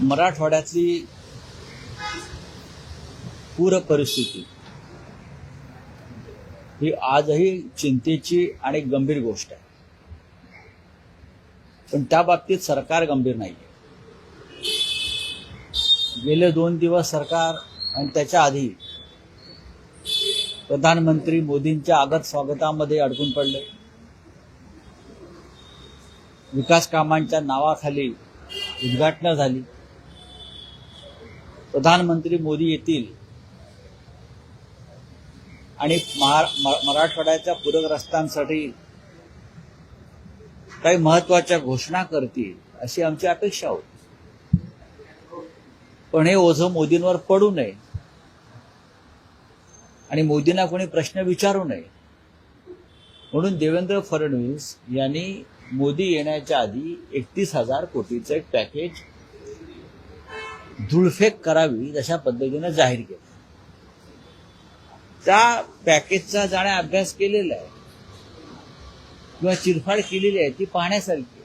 मराठवाड्यातली पूर परिस्थिती ही आजही चिंतेची आणि गंभीर गोष्ट आहे. पण त्या बाबतीत सरकार गंभीर नाही गेले दोन दिवस सरकार आणि त्याच्या आधी प्रधानमंत्री मोदींच्या आगत स्वागतामध्ये अडकून पडले. विकास कामांच्या नावाखाली उद्घाटनं झाली. प्रधानमंत्री मोदी येतील आणि मराठवाड्याच्या पूरग्रस्तांसाठी काही महत्त्वाच्या घोषणा करतील अशी आमची अपेक्षा होती. पण हे ओझं मोदींवर पडू नये आणि मोदींना कोणी प्रश्न विचारू नये. म्हणून देवेंद्र फडणवीस यांनी मोदी येण्याच्या आधी एकतीस हजार कोटीचं एक पॅकेज धुळफेक करावी अशा पद्धतीनं जाहीर केलं. त्या पॅकेजचा जाण्या अभ्यास केलेला आहे किंवा चिरफाड केलेली आहे ती पाहण्यासारखी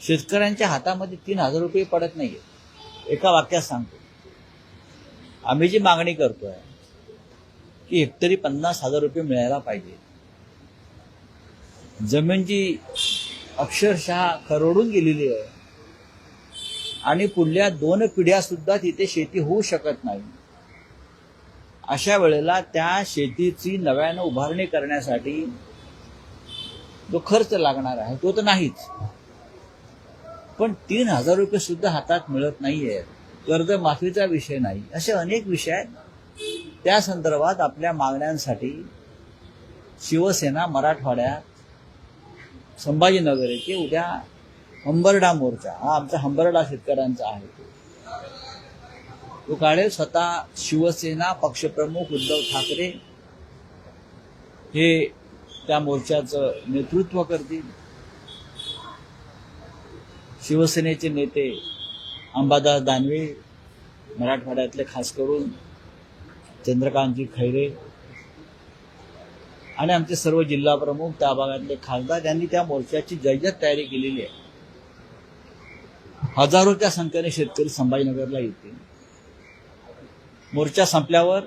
शेतकऱ्यांच्या हातामध्ये तीन हजार रुपये पडत नाहीये. एका वाक्यात सांगतो. आम्ही जी मागणी करतोय की हेक्टरी पन्नास हजार रुपये मिळायला पाहिजे. जमीन जी अक्षरशः खरडून गेलेली आहे आणि पुढल्या दोन पिढ्या सुद्धा तिथे शेती होऊ शकत नाही. अशा वेळेला त्या शेतीची नव्यानं उभारणी करण्यासाठी जो खर्च लागणार आहे तो तर नाहीच. पण तीन हजार रुपये सुद्धा हातात मिळत नाहीये कर्जमाफीचा विषय नाही असे अनेक विषय आहेत. त्या संदर्भात आपल्या मागण्यांसाठी शिवसेना मराठवाड्यात संभाजीनगर येथे उद्या हंबरडा मोर्चा हा आमचा हंबरडा शेतकऱ्यांचा आहे तो. तो काढेल स्वतः शिवसेना पक्षप्रमुख उद्धव ठाकरे. हे त्या मोर्चाचं नेतृत्व करतील. शिवसेनेचे नेते अंबादास दानवे मराठवाड्यातले खास करून चंद्रकांतजी खैरे आणि आमचे सर्व जिल्हा प्रमुख त्या भागातले खासदार यांनी त्या मोर्चाची जयजत तयारी केलेली आहे. हजारोच्या संख्येने शेतकरी संभाजीनगरला येतील. मोर्चा संपल्यावर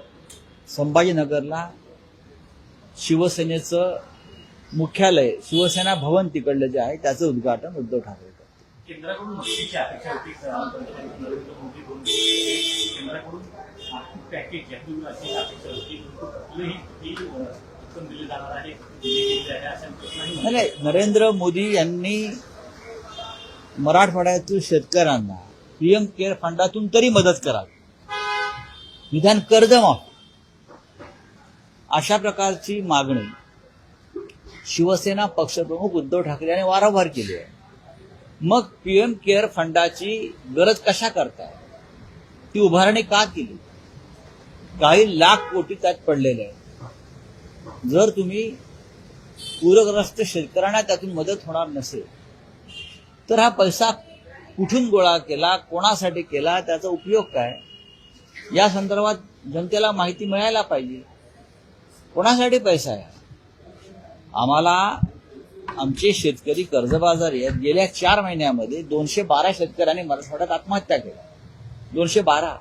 संभाजीनगरला शिवसेनेचं मुख्यालय शिवसेना भवन तिकडलं जे आहे त्याचं उद्घाटन उद्धव ठाकरे नाही. नरेंद्र मोदी यांनी मराठवाड्यातील शेतकऱ्यांना पीएम केअर फंडातून तरी मदत करावी. निदान कर्जमाफी अशा प्रकारची मागणी शिवसेना पक्षप्रमुख उद्धव ठाकरे यांनी वारंवार केली आहे. मग पीएम केअर फंडाची गरज कशा करताय? ती उभारणी का केली? काही लाख कोटी त्यात पडलेले आहेत. जर तुम्ही पूरग्रस्त शेतकऱ्यांना त्यातून मदत होणार नसेल तर हा पैसा कुठून गोळा केला कोणासाठी केला त्याचा उपयोग काय? या संदर्भात जनतेला माहिती मिळायला पाहिजे. कोणासाठी पैसा आहे? आम्हाला आमचे शेतकरी कर्जबाजारी आहेत. गेल्या चार महिन्यामध्ये दोनशे बारा शेतकऱ्यांनी मराठवाड्यात आत्महत्या केल्या दोनशे बारा.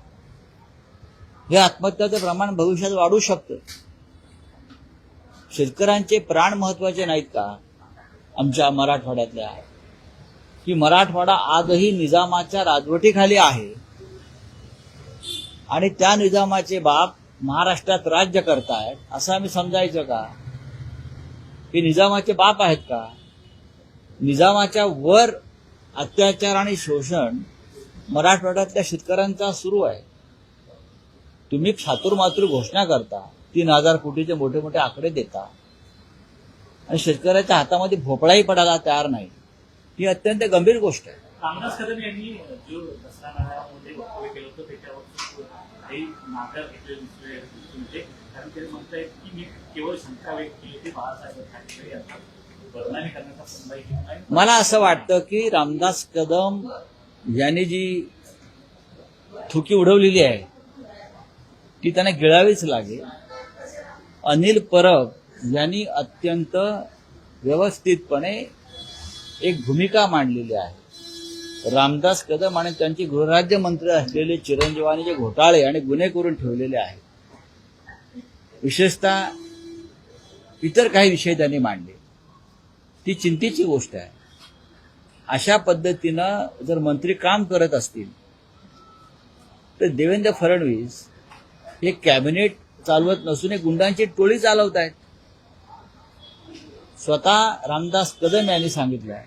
हे आत्महत्याचं प्रमाण भविष्यात वाढू शकतं. शेतकऱ्यांचे प्राण महत्त्वाचे नाहीत का? आमच्या मराठवाड्यातल्या की मराठवाडा आजही निजामाच्या राजवटीखाली आहे. आणि त्या निजामाचे बाप महाराष्ट्रात राज्य करतायत असं आम्ही समजायचं का? की निजामाचे बाप आहेत का? निजामाच्या वर अत्याचार आणि शोषण मराठवाड्यातल्या शेतकऱ्यांचा सुरू आहे. तुम्ही खातूर घोषणा करता तीन हजार कोटीचे मोठे मोठे आकडे देता. आणि शेतकऱ्याच्या हातामध्ये भोपळाही पडायला तयार नाही ही अत्यंत गंभीर गोष्ट आहे. रामदास कदम यांनी जो दसरा मेळाव्यामध्ये वक्तव्य केलं होतं त्याच्यावर काही माघार घेतलेली दिसले दिसून येते कारण ते म्हणतायत की मी केवळ शंका व्यक्त केली होती बाळासाहेब ठाकरे यांना बदनामी करण्याचा संधी घेत नाही. मला असं वाटतं की रामदास कदम यांनी जी थुकी उडवलेली आहे ती त्यांना गिळावीच लागेल. अनिल परब यांनी अत्यंत व्यवस्थितपणे एक भूमिका मांडलेली आहे. रामदास कदम आणि त्यांचे गृहराज्यमंत्री असलेले चिरंजीवानी जे घोटाळे आणि गुन्हे करून ठेवलेले आहेत विशेषतः इतर काही विषय त्यांनी मांडले. ती चिंतेची गोष्ट आहे. अशा पद्धतीनं जर मंत्री काम करत असतील तर देवेंद्र फडणवीस हे कॅबिनेट चालवत नसून एक गुंडांची टोळी चालवत आहेत स्वतः रामदास कदम यांनी सांगितलं आहे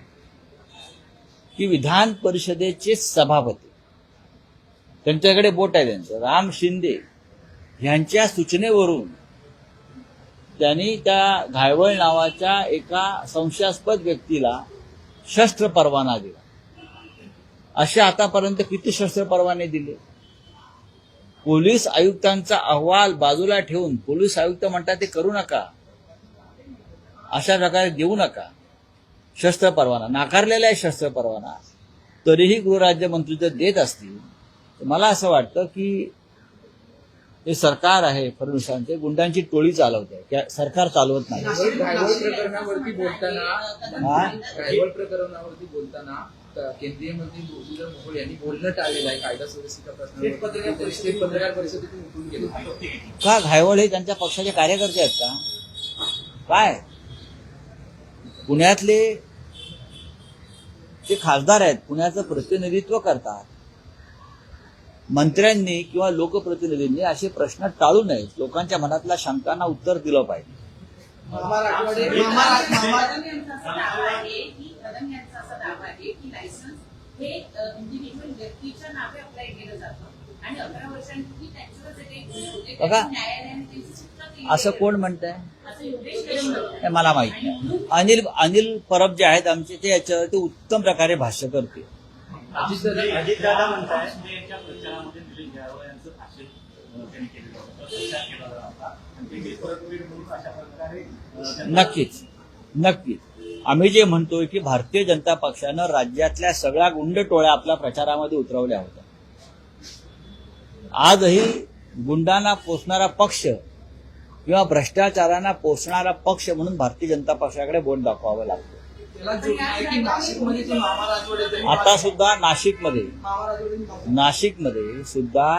की विधान परिषदेचे सभापती त्यांच्याकडे बोट आहे त्यांचं राम शिंदे यांच्या सूचनेवरून त्यांनी त्या घायवळ नावाच्या एका संशयास्पद व्यक्तीला शस्त्र परवाना दिला. असे आतापर्यंत किती शस्त्र परवाने दिले? पोलीस आयुक्तांचा अहवाल बाजूला ठेवून पोलीस आयुक्त म्हणतात ते करू नका. अशा प्रकारे देऊ नका. शस्त्र परवाना. नाकारलेला आहे शस्त्र परवाना. तरीही गृहराज्यमंत्री जर देत असतील तर मला असं वाटतं की हे सरकार आहे फडणवीसांचे गुंडांची टोळी चालवत. सरकार चालवत नाही. प्रकरणावरती बोलताना हा? केंद्रीय मंत्री मुरलीधर मोहोळ यांनी बोलणं टाळलेलं आहे कायदा सुव्यवस्थेच्या स्टेट पत्रकार परिषदेतून उठून गेले. का घायवळ हे त्यांच्या पक्षाचे कार्यकर्ते आहेत का? काय? पुण्यातले जे खासदार आहेत पुण्याचं प्रतिनिधित्व करतात मंत्र्यांनी किंवा लोकप्रतिनिधींनी असे प्रश्न टाळू नयेत लोकांच्या मनातल्या शंकांना उत्तर दिलं पाहिजे हे इंडिव्हिज्युअल व्यक्तीच्या नावे अप्लाय केलं जातं आणि अकरा वर्षांपूर्वी त्यांच्यावर जे काही गुन्हे होते बघा. त्याची न्यायालयाने त्यांची शिक्षा केली असं आहे. कोण म्हणतंय? असं योगेश कदम म्हणतात. हे मला माहीत नाही. अनिल अनिल परब जे आहेत आमचे ते याच्यावरती उत्तम प्रकारे भाष्य करते अजितदादा- अजितदादा म्हणतात यांच्या प्रचारामध्ये निलेश घ्यावं यांचं भाषण अं, त्यांनी केलेलं होतं. प्रचार केला होता. आणि ते देशभरवीर म्हणून अशा प्रकारे अं, त्यांना- नक्कीच. नक्कीच. आम्ही जे म्हणतोय की भारतीय जनता पक्षानं राज्यातल्या सगळ्या गुंड टोळ्या आपल्या प्रचारामध्ये उतरवल्या होत्या. आजही गुंडांना पोचणारा पक्ष किंवा भ्रष्टाचारांना पोचणारा पक्ष म्हणून भारतीय जनता पक्षाकडे बोट दाखवावं लागतं. आता सुद्धा नाशिकमध्ये नाशिकमध्ये सुद्धा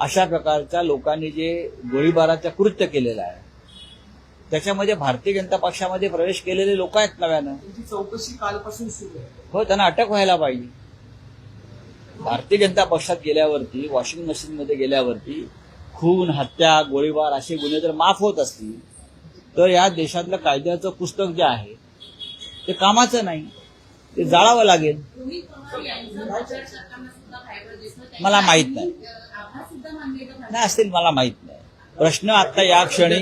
अशा प्रकारच्या लोकांनी जे गोळीबाराचं कृत्य केलेलं आहे त्याच्यामध्ये भारतीय जनता पक्षामध्ये प्रवेश केलेले लोक आहेत नव्यानं. चौकशी कालपासून सुरू आहे. हो त्यांना अटक व्हायला पाहिजे. भारतीय जनता पक्षात गेल्यावरती वॉशिंग मशीनमध्ये गेल्यावरती खून हत्या गोळीबार असे गुन्हे जर माफ होत असतील तर या देशातलं कायद्याचं पुस्तक जे आहे ते कामाचं नाही. ते जाळावं लागेल. मला माहीत नाही. असतील मला माहीत नाही. प्रश्न आता या क्षणी